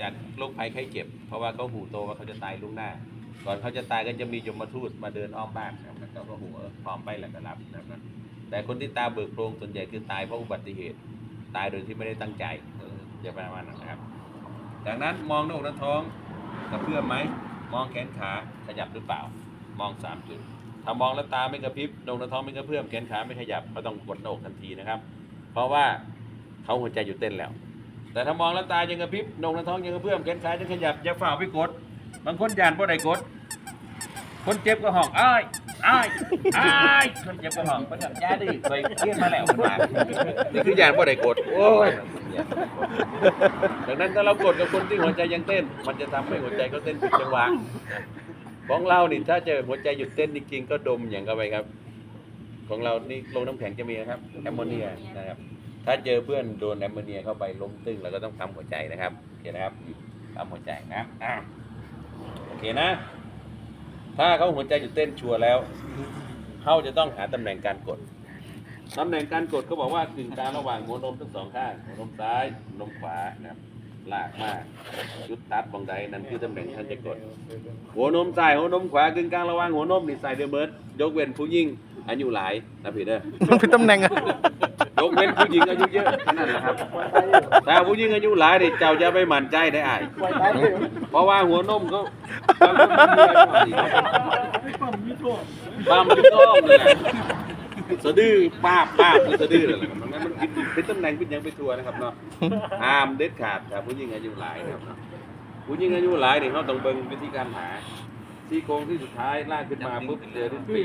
จากโรคภัยไข้เจ็บ เพราะว่าเขาหูโตว่าเขาจะตายล่วงหน้า ก่อนเขาจะตายก็จะมียมทูตมาเดินอ้อมบ้านนะครับแล้วก็หูเออพร้อมไปแล้วก็รับนะครับแต่คนที่ตาเบิกโพรงส่วนใหญ่คือตายเพราะอุบัติเหตุ ตายโดยที่ไม่ได้ตั้งใจออจะประมาณนั้นนะครับจากนั้นมองหน้าอกหน้าท้องกระเพื่อมไหมมองแขนขาขยับหรือเปล่า มองสามจุดถ้ามองแล้วตาไม่กระพริบหน้าอกหน้าท้องไม่กระเพื่อมแขนขาไม่ขยับก็ต้องกดหน้าอกทันทีนะครับ เพราะว่าเขาหัวใจหยุดเต้นแล้ว แต่ถ้ามองแล้วตายังกระพริบหน้าอกหน้าท้องยังกระเพื่อมแขนขายังขยับอย่าฝ่าไปกด บางคนยานเพราะใดกด คนเจ็บก็ห้องอ้ายอ้ายอ้ายคนเจ็บก็ห้องเพราะแบบยาดื้อไปเทียนมาแล้วมานี่คือยานเพราะใดกดโอ้ยดังนั้นถ้าเรากดกับคนที่หัวใจยังเต้น มันจะทำให้หัวใจเขาเต้นผิดจังหวะของเรานี่ถ้าเจอหัวใจหยุดเต้นจริงๆก็ดมอย่างเข้าไปครับ ของเรานี่ลงน้ำแข็งจะมีนะครับแอมโมเนียนะครับ ถ้าเจอเพื่อนโดนแอมโมเนียเข้าไปล้มตึงเราก็ต้องทำหัวใจนะครับโอเคนะครับทำหัวใจนะอะโอเคนะ ถ้าเขาหัวใจหยุดเต้นชัวร์แล้วเขาจะต้องหาตำแหน่งการกดตำแหน่งการกดเขาบอกว่ากึ่งกลางระหว่างหัวนมทั้งสองข้างหัวนมซ้ายหัวนมขวานะครับลากมากยุดตัดบองใดนั่นคือตำแหน่งท่านจะกด หัวนมซ้ายหัวนมขวากึ่งกลางระหว่างหัวนมนี่ใส่เดอเบิร์ดยกเว้นผู้หญิงอายุหลายนะพี่เด้อมันเป็นตำแหน่งอะ ยกเว้นผู้หญิงอายุเยอะนั่นแหละครับถ้าผู้หญิงอายุหลายนี่เจ้าจะไปหมั่นใจได้อายเพราะว่าหัวนมเขาบางคนมันมีอะไรบ้างปั๊มมีท้องเลยสะดือป้าบป้าบสะดือเลยมันมันเป็นตำแหน่งเป็นหยังไปทัวนะครับเนาะห้ามเด็ดขาดถ้าผู้หญิงอายุหลายนะครับผู้หญิงอายุหลายนี่เขาต้องเบิ่งวิธีการหาซี่โครงที่สุดท้ายลากขึ้นมาปุ๊บเจอลิ้นปี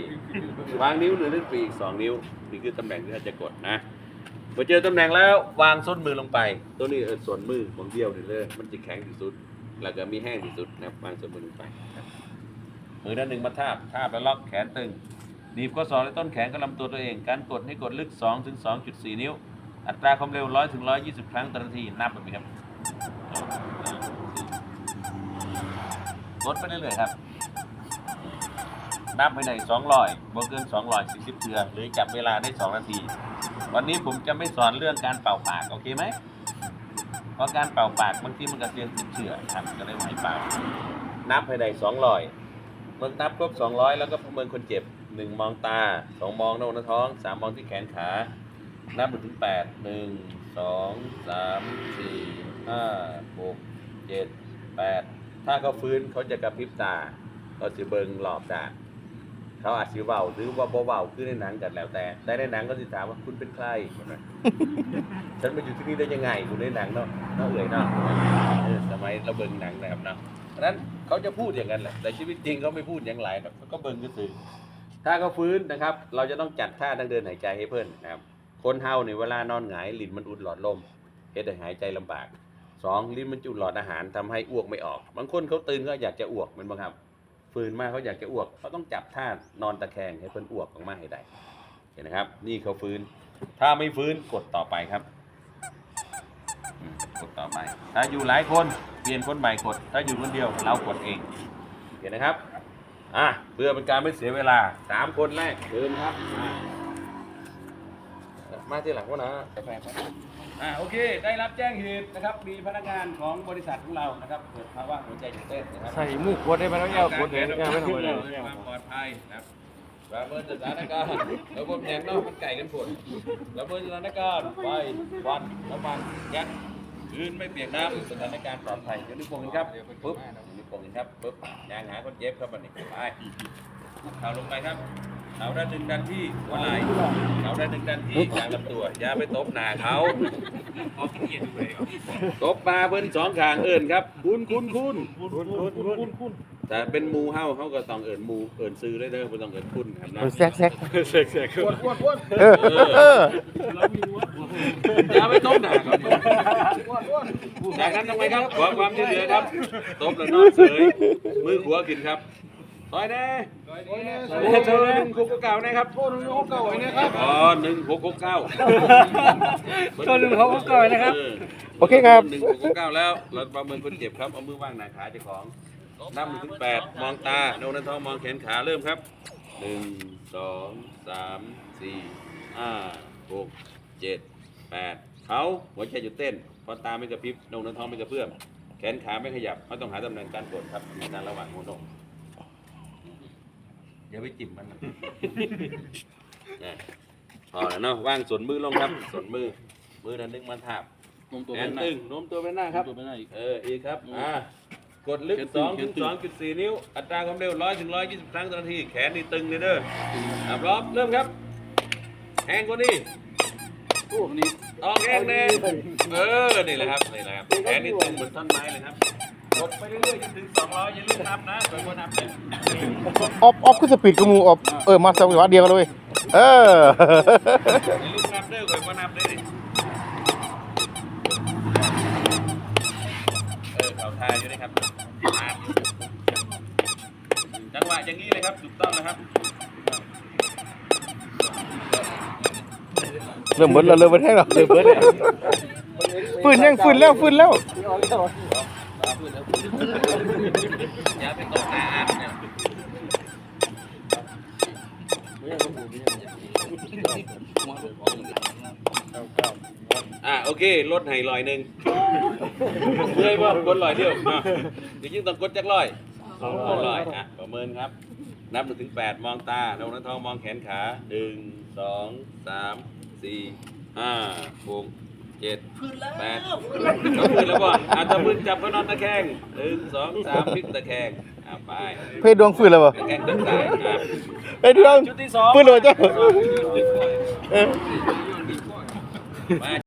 กวางนิ้วหนึ่งลิ้นปีกสองนิ้ว นี่คือตำแหน่งที่เราจะกดนะ พอเจอตำแหน่งแล้ววางส้นมือลงไป ตัวนี้เออส่วนมือของเดียวนี่เลยมันจะแข็งที่สุด แล้วก็มีแห้งที่สุดนะครับวางส้นมือลงไปครับมือด้านหนึ่งมาทาบทาบแล้วล็อกแขนตึงหนีบข้อศอกและต้นแขนกับลำตัวตัวเอง การกดให้กดลึก2ถึง2.4 นิ้ว อัตราความเร็ว 100ถึง120 ครั้งต่อนาทีนับแบบนี้ครับลดไปเรื่อยๆครับ นับไปในสองร้อยบ่เกินสองร้อยสี่สิบเทือหรือจับเวลาได้สองนาที วันนี้ผมจะไม่สอนเรื่องการเป่าปากโอเคไหมเพราะการเป่าปากบางทีมันกระเซียนติดเชื้อครับก็เลยไม่ให้เป่านับไปในสองร้อยเมื่อนับครบสองร้อยแล้วก็ประเมินคนเจ็บหนึ่งมองตาสองมองหน้าอกหน้าท้องสามมองที่แขนขา นับถึงแปดหนึ่งสองสามสี่ห้าหกเจ็ดแปดถ้าเขาฟื้นเขาจะกระพริบตาเขาสิเบิงหลอบด่า เขาอาจสิเว้าหรือว่าบ่เว้าคือในหนังกันแล้วแต่ แต่ในหนังก็สิถามว่าคุณเป็นใครฉันมาอยู่ที่นี่ได้ยังไงคุณในหนังเนาะเนาะเอ่ยเนาะเออสมัยเราเบิงหนังนะครับเนาะเพราะฉะนั้นเขาจะพูดอย่างนั้นแหละแต่ชีวิตจริงเขาไม่พูดอย่างไรหรอกเขาก็เบิงก็สื่อถ้าเขาฟื้นนะครับ เราจะต้องจัดท่าทางเดินหายใจให้เพิ่นนะครับคนเฮาเนี่ยเวลานอนหงายลิ้นมันอุดหลอดลมเฮ็ดให้หายใจลำบากสองลิ้นมันจุดหลอดอาหารทำให้อ้วกไม่ออก บางคนเขาตื่นก็อยากจะอ้วกมันบังครับ ฟื้นมาเขาอยากจะอ้วกเขาต้องจับท่านอนตะแคงให้เพิ่นอ้วกออกมาให้ได้เห็นนะครับ นี่เขาฟื้น ถ้าไม่ฟื้นกดต่อไปครับกดต่อไป ถ้าอยู่หลายคนเปลี่ยนคนใหม่กด ถ้าอยู่คนเดียวเรากดเองเห็นนะครับอะเพื่อเป็นการไม่เสียเวลาสามคนแรกเดินครับ มาที่หลังวะนะ อ่าโอเค ได้รับแจ้งเหตุนะครับ มีพนักงานของบริษัทของเรานะครับเกิดภาวะหัวใจหยุดเต้นนะครับใส่หมูกวดได้ไหมแล้วแก้วกวดเห็นแก้วไม่ทำอะไรเพื่อความปลอดภัยนะครับประเมินสถานการณ์ระบบแยงเนอกมันไก่กันผลระเมินสถานการณ์ไฟควันน้ำมันแก๊สพื้นไม่เปียกน้ำสถานการณ์ปลอดภัยยกนิ้วโป้งกันครับปุ๊บยกนิ้วโป้งกันครับปุ๊บยางหาคนเจ็บครับวันนี้ไปเอาลงไปครับ เอาด้านหนึ่งดันที่หัวไหล่เอาด้านหนึ่งดันที่กลางลำตัวอย่าไปตบหน้าเขาตบปลาเบิ้นสองขางเอิญครับ คุณคุณคุณคุณคุณคุณคุณแต่เป็นหมูเฮาเขาก็ต้องเอิญหมูเอิญซื้อเลยเด้อบ่ต้องเอิญคุณครับนะเออแซกแซกเสกเสกเออเอออย่าไปตบหน้าเขาจากนั้นทำไมครับขอความช่วยเหลือครับตบแล้วนอนเสยมือขวาขึ้นครับ ต่อยแน่ต่อยแน่โทรหนึ่งหกเก้านะครับโทรหนึ่งหกเก้าไว้นะครับ อ๋อหนึ่งหกหกเก้าโทรหนึ่งหกหกเก้าไว้นะครับ โอเคครับ หนึ่งหกเก้าแล้วเราประเมินคนเจ็บครับเอามือวางหน้าขาเจ้าของนับหนึ่งถึงแปดมองตาโน้มน้ำท้องมองแขนขาเริ่มครับหนึ่งสองสามสี่ห้าหกเจ็ดแปดเขาหัวใจหยุดเต้นเพอตาไม่กระพริบโน้มน้ำท้องไม่กระเพื่อมแขแขนขาไม่ขยับเขาต้องหาตำแหน่งการกดครับในการระหว่างหัวนม อย่าไปจิ้มมันนะเนี่ยพอแล้วเนาะว่างส่วนมือลงครับ ส่วนมือ มือนั้นนึงมาทาบนมตัวแขเป็นนหน้าตึงโน้มตัวไปหน้าครับ ตัวเป็นหน้าอีก เอออีกครับอ่ากดลึกแขนตึสงองถึงแขนตึงสองจุดสี่นิ้ว อัตราความเร็วร้อยถึงร้อยยี่สิบครั้งต่อนาที แขนนี่ตึงเลยเด้ออะพร้อมเริ่มครับแหงกว่านี้พวกนี้ออกแหงแน่เออ นี่แหละครับ นี่แหละครับ แขนนี่ตึงเหมือนท่อนไม้เลยครับ กดไปเรื่อยๆจนถึงสองร้อยอย่าลืมนับนะสวยกว่านับเลยออฟออฟคือสปีดกับหมูออฟเออมาสวิวัดเดียวกันเลยเอออย่าลืมนับเด้อสวยกว่านับเลยดิเออเขาทายอยู่นะครับอ่านอยู่จังหวะอย่างนี้เลยครับถูกต้องนะครับเริ่มเบิดแล้วเริ่มเบิดแห้งแล้วเริ่มเบิดฟื้นยังฟื้นแล้วฟื้นแล้วอ ย่าไปตกหน้าอาร์เนี่ยอะโอเคลดให้ลอยหนึ่งเมื่อยบ่กดลอยเดียวอะเดี๋ยวยิ่งต้องกดจักลอยสองลอยอะประเมินครับ นับหนึ่งถึงแปดมองตาลงน้าท้องมองแขนขาหนึ่งสองสามสี่ห้าหก เจ็ดแปดก็พื้นแล้วบ่อะถ้าพื้นจับก็นอนตะแคงหนึ่งสองสามพลิกตะแคงอะไปเพศดวงฟื้นแล้วบ่ตะแคงตึงตายอะเพศดวงฟื้นเลยเจ้า มา